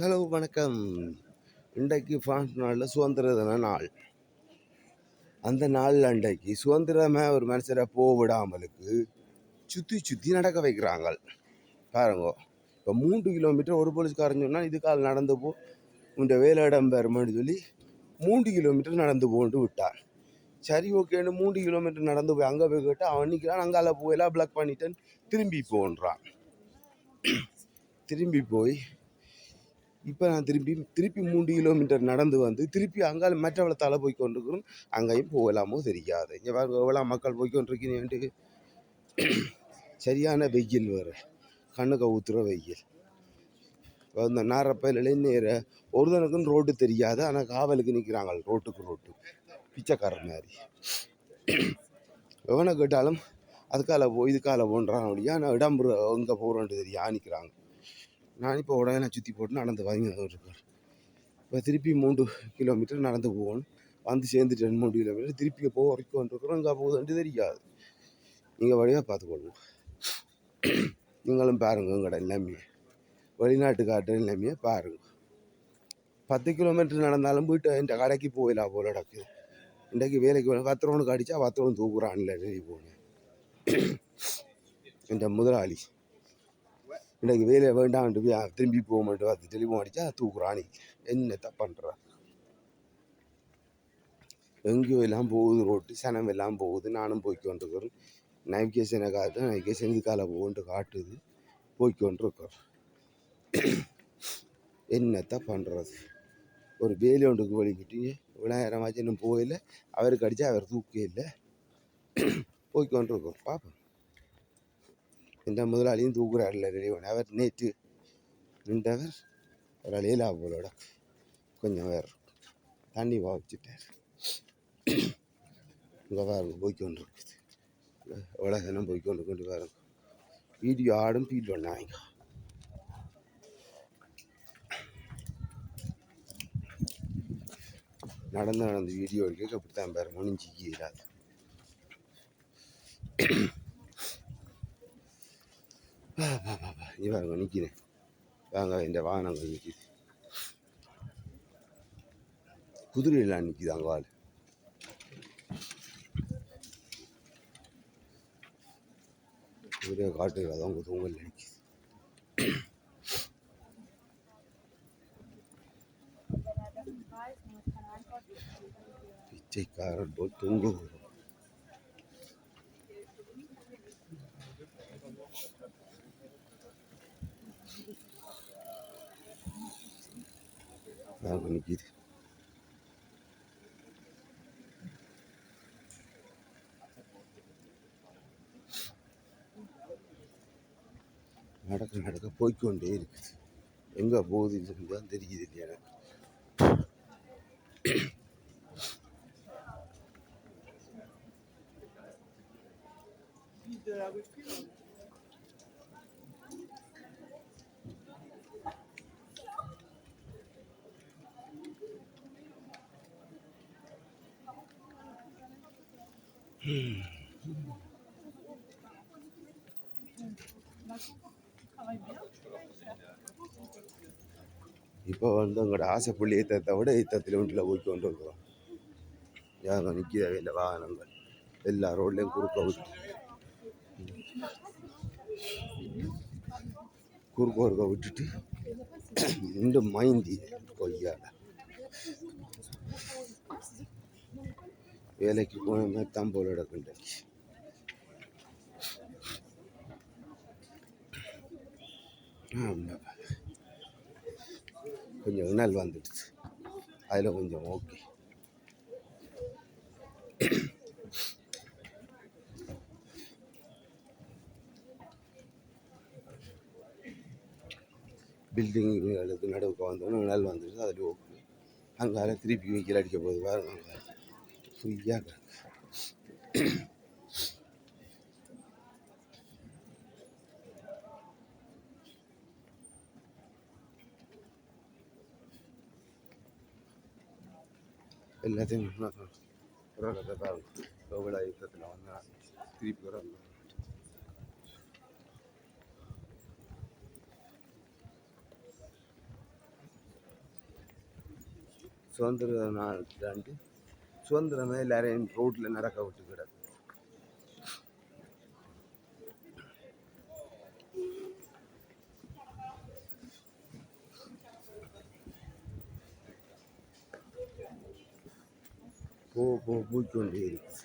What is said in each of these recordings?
Hello வணக்கம். இன்றைக்கு France நாளில் சுதந்திர தின நாள். அந்த நாளில் அன்றைக்கு சுதந்திரமாக ஒரு மனுஷரை போக விடாமலுக்கு சுற்றி சுற்றி நடக்க வைக்கிறாங்க பாருங்க இப்போ மூன்று கிலோமீட்டர் ஒரு போலீஸ்காரன் சொன்னால் இதுக்கால் நடந்து போ. உண்ட வேலை இடம் பெறுமான்னு சொல்லி மூன்று கிலோமீட்டர் நடந்து போன்ட்டு விட்டார் சரி ஓகேன்னு மூன்று கிலோமீட்டர் நடந்து போய் அங்கே போய் கேட்டால் அவன் நிற்கிறான் அங்கால போயெல்லாம் பிளாக் பண்ணிட்டேன். திரும்பி போன்றான். திரும்பி போய் இப்போ நான் திருப்பி திருப்பி மூன்று கிலோமீட்டர் நடந்து வந்து திருப்பி அங்கால மற்றவளத்தால் போய் கொண்டிருக்கிறோம். அங்கேயும் போகலாமோ தெரியாது. இங்கே பாருங்க எவ்வளோ மக்கள் போய் கொண்டிருக்கீங்கன்ட்டு சரியான வெயில் வேறு. கண்ணுக்கு ஊத்துற வெயில். இப்போ இந்த நாரப்பயிலே நேர ஒருத்தனுக்கும் ரோட்டு தெரியாது. ஆனால் காவலுக்கு நிற்கிறாங்க ரோட்டுக்கு ரோட்டு. பிச்சைக்காரர் மாதிரி. எவனை கேட்டாலும் அதுக்கால போ இதுக்கால போன்றான் அப்படியா? நான் இடம்புற எங்கே போகிறோன்ட்டு தெரியா நிற்கிறாங்க நான் இப்போ உடனே சுற்றி போட்டு நடந்து வாங்கி இருக்கேன் இப்போ திருப்பி மூன்று கிலோமீட்டர் நடந்து போகணும் வந்து சேர்ந்துட்டு ரெண்டு மூணு கிலோமீட்டர் திருப்பி போக வரைக்கும் இருக்கிறோம் இங்கே போகுதுன்ட்டு தெரியாது. நீங்கள் வழியாக பார்த்துக்கொள்ளுங்க நீங்களும் பாருங்கள் உங்களோட நிலைமையை. வெளிநாட்டு நிலைமையை பாருங்கள் பத்து கிலோமீட்டர் நடந்தாலும் போயிட்டு இந்த கடைக்கு போயிடலாம் போல நடக்குது. இன்றைக்கு வேலைக்கு போன பத்திரவனுக்கு அடித்தா பத்திரவன் தூக்குறான்ல வெளியே போனேன் இந்த முதலாளி. இன்றைக்கு வேலையை வேண்டாம்ட்டு போய் திரும்பி போக மாட்டேன் பார்த்து டெலிஃபோன் அடித்தா தூக்குறானி. என்னத்த பண்ணுறான் எங்கேயோ எல்லாம் போகுது ரோட்டு சனம் எல்லாம் போகுது. நானும் போய்க்கொண்டிருக்கிறேன் நேவிகேஷனை காட்டு நேவிகேஷன் இதுக்கால போகன்ட்டு காட்டுது. போய்க்கொண்டிருக்கிறோம் என்னத்தை பண்ணுறது ஒரு வேலி ஒன்றுக்கு வலிக்கிட்டீங்க விநாயகரமாச்சு இன்னும் போயில அவருக்கு அடித்தா அவர் தூக்கே இல்லை. போய்க்கொண்டிருக்கோம் பார்ப்போம் இந்த முதலாளியும் தூக்குறாருல ரெடிவன் அவர் நேற்று நின்றவர் ஒரு அலையிலா போலோட கொஞ்சம் வேறு தண்ணி வச்சுட்டார். இங்கே பாருங்க போய்க்கொண்டு இருக்குது உலகம் போய்க்கொண்டு கொண்டு பாருங்க. வீடியோ ஆடும் ஃபீல் பண்ணாங்க நடந்து நடந்து வீடியோ எடுக்க அப்படித்தான் பாரு முடிஞ்சிக்கு இல்லாது இங்கே பாருங்க நிற்கிறேன் வாங்க இந்த வாகனங்கள் நிற்கிது குதிரையெல்லாம் நிற்கிது அங்கே ஆள் குதிரையை காட்டுறது அதான் தூங்கல் நிற்கிது பிச்சைக்காரன் போல் தூங்குகிறோம் வாங்க நிற்கிது நடக்க நடக்க போய்க்கொண்டே இருக்குது. எங்கே போகுதுன்னு தான் தெரியுது இல்லையா எனக்கு? இப்போ வந்து உங்களோட ஆசைப்புள்ளி ஏற்றத்தை விட ஏற்றத்தில் ஒன்றில் போய் கொண்டு வந்துடும் யாரும் நிற்கவே இல்லை வாகனங்கள் எல்லா ரோட்லேயும் குறுக்க விட்டு குறுக்க விட்டுட்டு இன்னும் மைந்தி கொய்யால. வேலைக்கு போன மாதிரி தான் போல கிடக்குண்டு ஆமாம் கொஞ்சம் இணல் வந்துடுச்சு. அதில் கொஞ்சம் ஓகே. பில்டிங் நடுவுக்கு வந்தோன்னே இணல் வந்துடுச்சு அதில் ஓகே. அங்கால திருப்பி வைக்கல அடிக்க போகுது பாருங்க. ஃப்ரீயாக கிடக்கு எல்லாத்தையும் உலகத்தை பாருங்க கோவிலா யுத்தத்தில் வந்தால் திருப்பி வர சுதந்திர நாள் தாண்டி சுதந்திரமே எல்லாரையும் ரோட்டில் நடக்க விட்டு கிடக்கு போ போ போய்க்கொண்டே இருக்கு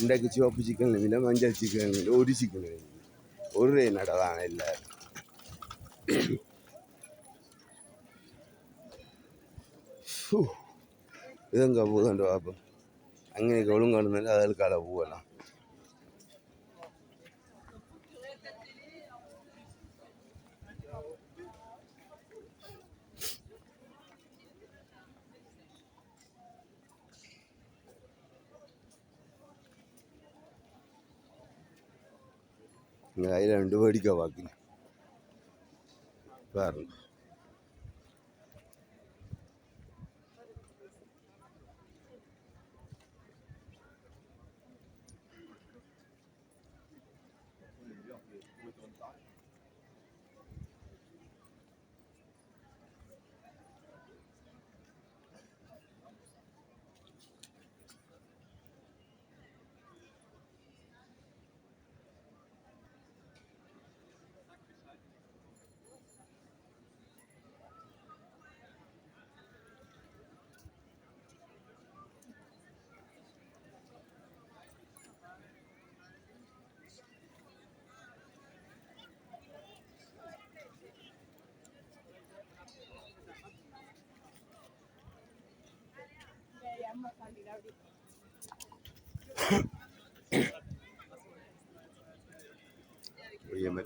இன்றைக்கு சிவப்பு சிக்கன் இல்லை மஞ்சள் சிக்கன் இல்லை ஒரு சிக்கன் இல்லை ஒரு நடதான் இல்லை. இதுங்க போதுண்டு பார்ப்போம். அங்கே ஒழுங்காக இருந்தாலும் அதற்கால போகலாம் இங்கே கையில் ரெண்டு வேடிக்கை பார்க்கணும் பாருங்க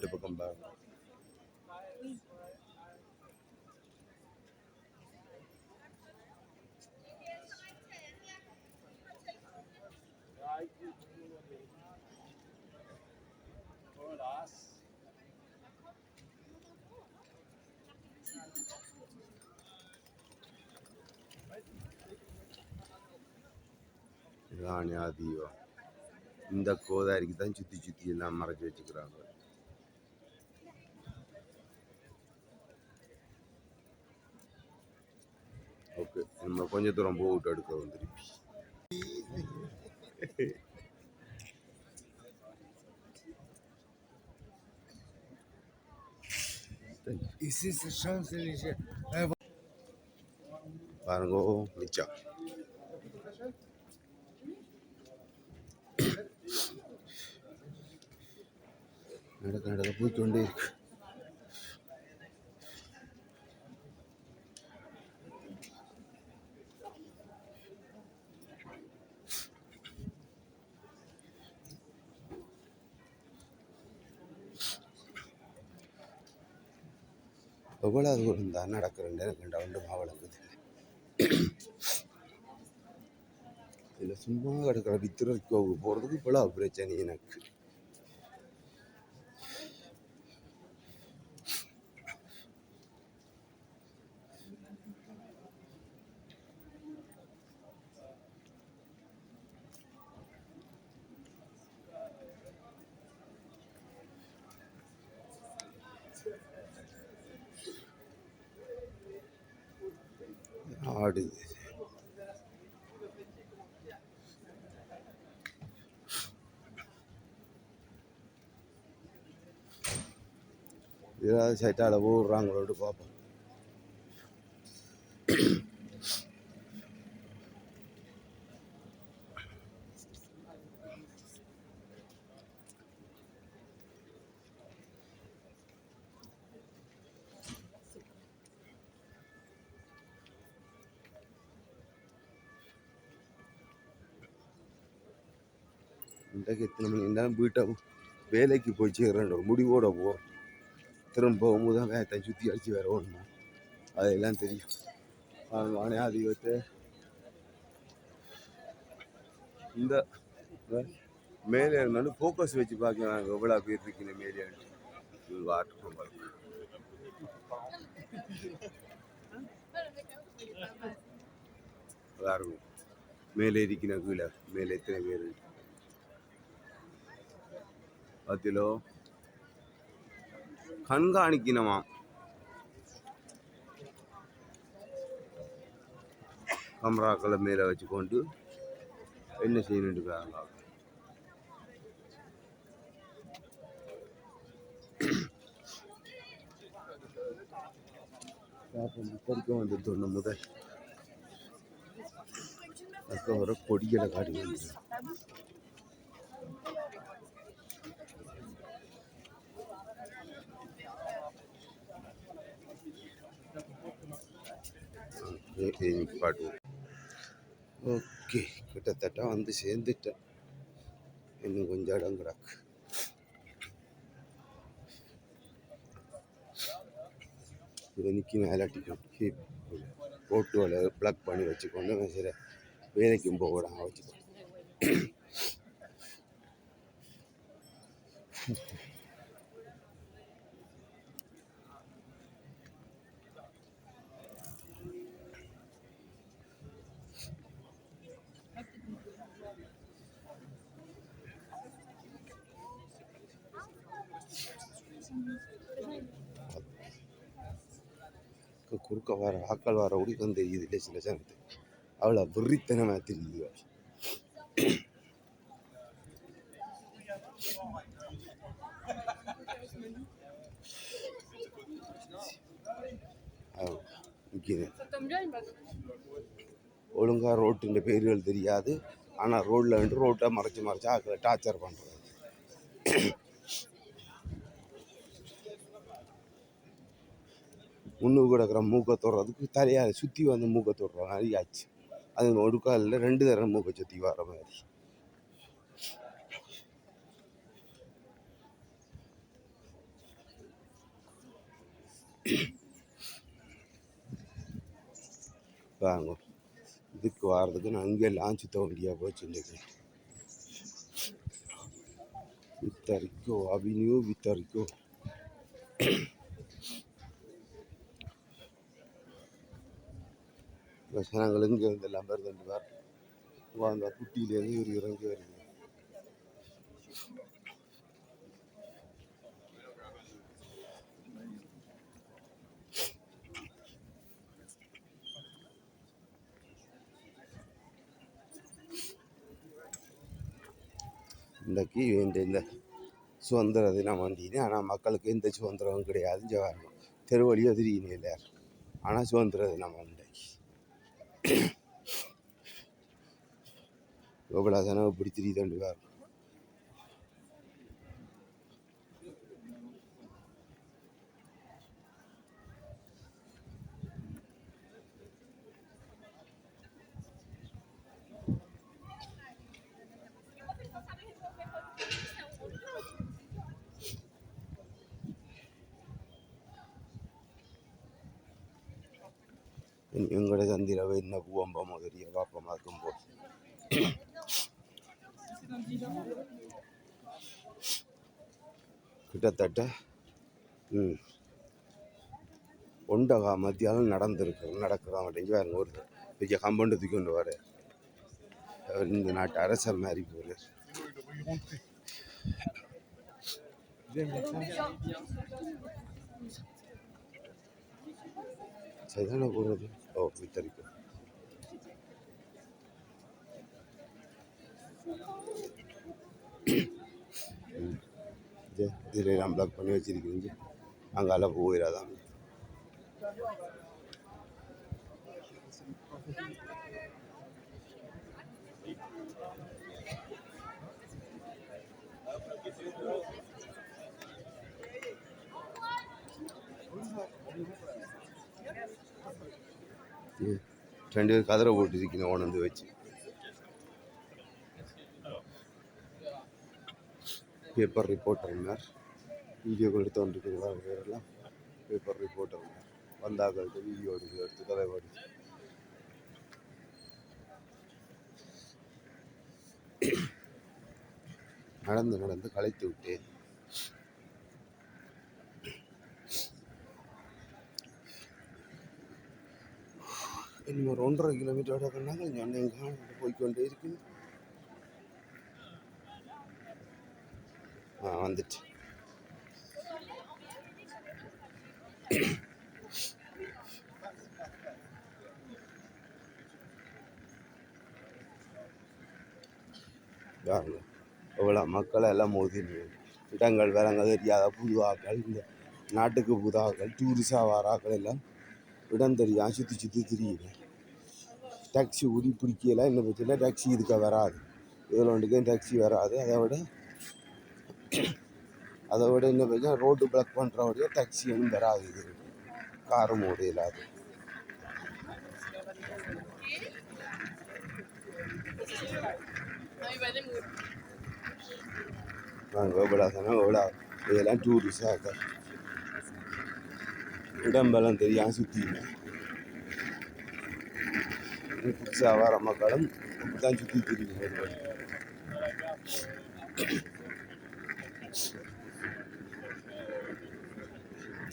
ஒய்ய மற்ற பக்கம் பாருங்க. ராணி ஆதிவா இந்த கோதாரிக்கு தான் சுற்றி சுற்றி எல்லாம் மறைச்சி வச்சுக்கிறாங்க. நம்ம கொஞ்ச தூரம் போட்டு எடுக்க வந்து திருப்பி Ici, c'est Champs-Élysées. பாருங்க மிச்சம். நடக்க நடக்க போய்க்கொண்டே இருக்கு. எவ்வளோ தூரம் தான் நடக்கிறேன் எனக்கு ரெண்டு மாவளங்குது இதில் சும்மா கிடக்கிற வித்திரக்கு போகிறதுக்கு இவ்வளோ பிரச்சனை எனக்கு. ஆடுது. ஏதாவது சைட்டால் போடுறாங்களோட்டு பார்ப்போம். இன்றைக்கு எத்தனை மணி வீட்டை வேலைக்கு போய் சேர்றேன். ஒரு முடிவோட போகிறோம் திரும்ப போகும்போது தான் வேகத்தை சுற்றி அடித்து வேற ஓடணும். அதெல்லாம் தெரியும். வானே அதிகத்தை இந்த மேலே இருந்தாலும் ஃபோக்கஸ் வச்சு பார்க்கலாம் எவ்வளோ பேர் இருக்கீங்க மேலே வாட்டர் பார்க்க மேலே இருக்கிற கீழே மேலே எத்தனை பேர் இருக்கு. பத்திலோ கண்காணிக்கணுமாம் கமராக்களை மேலே வச்சுக்கொண்டு என்ன செய்யணுன்றாங்க படிக்க வந்து ஒன்று முதல். அதுக்கப்புறம் கொடிகளை காட்டி வந்து நிப்பாட்டுவோம் ஓகே கிட்டத்தட்ட வந்து சேர்ந்துட்டேன். இன்னும் கொஞ்சம் இடம் கிடக்கு. இன்னைக்கு மேலே டிக்கெட் போட்டு வலை ப்ளக் பண்ணி வச்சுக்கொண்டு சரி வேலைக்கும் போகிறாங்க விடாம வச்சுக்கோ. வேறு ஆக்கள் வர உடிக்கம் தெரியுது இல்லை சில சமயத்து அவ்வளோ விரித்தனமாக தெரியுது ஒழுங்காக ரோட்டுன்ற பேர்கள் தெரியாது. ஆனால் ரோட்டில் வந்து ரோட்டை மறைச்சு மறைச்சி ஆக்களை டார்ச்சர் பண்ணுறது முன்னுக்கு கிடக்கிற மூக்கை தொடுறதுக்கு தலையால் சுற்றி வந்து மூக்கை தொடுற மாதிரி ஆச்சு. அது ஒரு காலில் ரெண்டு தடவை மூக்கை சுற்றி வர மாதிரி. வாங்க. இதுக்கு வாரதுக்கு நான் அங்கே லான்ச் சுத்த வேண்டியா போச்சு இன்றைக்கு வித்தரிக்கோ அபினியூ வித்தரிக்கோ ஜனங்கள் இங்கே இருந்து எல்லாம் பேர் ரெண்டு பேர் அந்த குட்டியிலேருந்து இவர் இறங்கி வருது இன்றைக்கு இந்த இந்த சுதந்திர தினம் வந்தீங்க. ஆனால் மக்களுக்கு எந்த சுதந்திரமும் கிடையாதுன்னு சொல்லுவாங்க தெருவழியோ திரியினே இல்லையார் ஆனால் சுதந்திர தினம் இன்றைக்கு எவ்வளோ தானே இப்படி திரியுதுண்டு வேறு எங்களோட சந்திரவை என்ன பூவம்பமோ தெரிய பாப்பமாக இருக்கும்போது கிட்டத்தட்ட ம் ஒண்டகா மத்தியாலும் நடந்திருக்கு நடக்கிறோம் அப்படிங்க பாருங்க ஒரு பெரிய கம்பௌண்டு தூக்கி கொண்டு வர இந்த நாட்டு அரசர் மாதிரி போல சரிதான போகிறது ஓ வித்தரிக்கும் இதில் நான் ப்ளாக் பண்ணி வச்சிருக்கீங்க அங்கால போயிடாதான் ரெண்டு பேர் கதரை போட்டுருக்கீங்க உணர்ந்து வச்சு. பேப்பர் ரிப்போர்ட்டர்னார் வீடியோ எடுத்து வந்துருக்கீங்களா பேரெல்லாம் பேப்பர் ரிப்போர்ட்டர்னார் வந்தாக்களுக்கு வீடியோ எடுத்து எடுத்து கதை படிச்சு நடந்து நடந்து கலைத்து விட்டேன். இன்னும் ஒரு ஒன்றரை கிலோமீட்டரோட கண்ணாங்க எங்க போய்க்கொண்டே இருக்குது வந்துச்சு. வந்துட்டு பாருங்க எவ்வளோ மக்களை எல்லாம் மோதி இடங்கள் வேறங்க தெரியாத புதுவாக்கள் இந்த நாட்டுக்கு புதாக்கள் டூரிஸ்டாக வராக்கள் எல்லாம் இடம் தெரியும் சுற்றி சுற்றி திரியுது. டாக்ஸி உரி பிடிக்கலாம் இன்னும் பிரச்சனை டாக்ஸி இதுக்காக வராது. இதில் ஒன்றுக்கும் டாக்ஸி வராது. அதை விட அதை விட இன்னும் பட்சம் ரோடு பிளாக் பண்ணுறவடைய டாக்ஸி ஒன்றும் வராது இது. காரும் ஓடையில் அது நாங்கள் சொன்னால் எவ்வளோ இதெல்லாம் டூரிஸ்டாக உடம்பெல்லாம் தெரியாமல் சுற்றிங்க புதுசாக வர மக்களும் தான் சுற்றி தெரியும்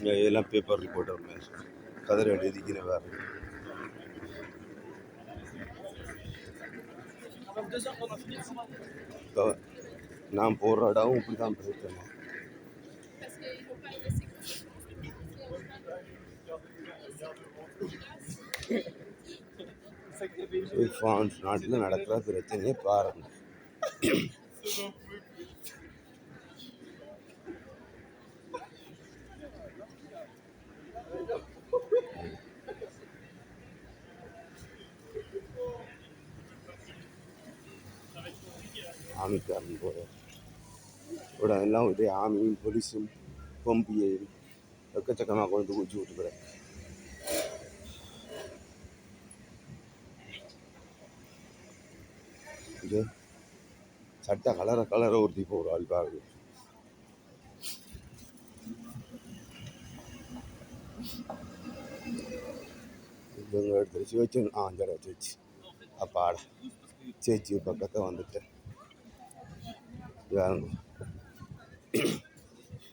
எல்லாம் இதெல்லாம் பேப்பர் ரிப்போர்ட்டர் மாதிரி கதிரை எழுதிக்கின வேறு. நான் போகிற இடம் இப்படி தான் பிரச்சனை பிரான்ஸ் நாட்டில் நடக்கிற பிரச்சனையை பாருங்க. ஆமிக்காரன் போகிற ഇവിടെ എല്ലാം ഒരേ ആമയും പോലീസും പമ്പിയയും ഒക്കെ ചെക്കന്മാർ കൊണ്ട് കുഴിച്ചു വിട്ടുകിടെ இது சட்டை கலரை கலரை ஊற்றி போகிற ஆள் பாருங்க இவங்க எடுத்து சிவச்சு ஆ ஜட சேச்சி அப்பாட சேச்சி பக்கத்தை வந்துட்டேன் பாருங்க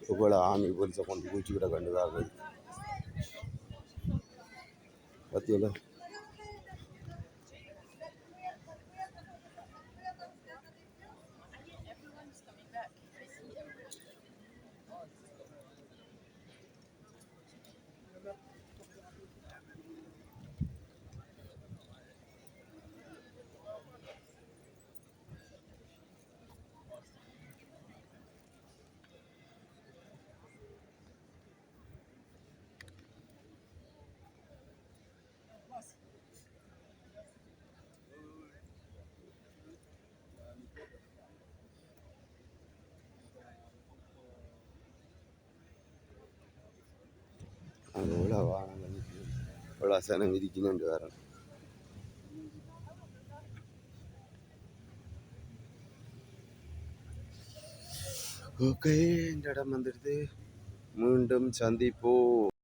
இவ்வளோ ஆமி போலீஸை கொண்டு குச்சி குச்சிக்கிட கண்டுதாக பத்தியில அங்கே எவ்வளோ வாகனங்கள் நிற்குது எவ்வளோ சனம் இருக்கணுன்ட்டு வரேன் ஓகே இந்த இடம் வந்துடுது மீண்டும் சந்திப்போம்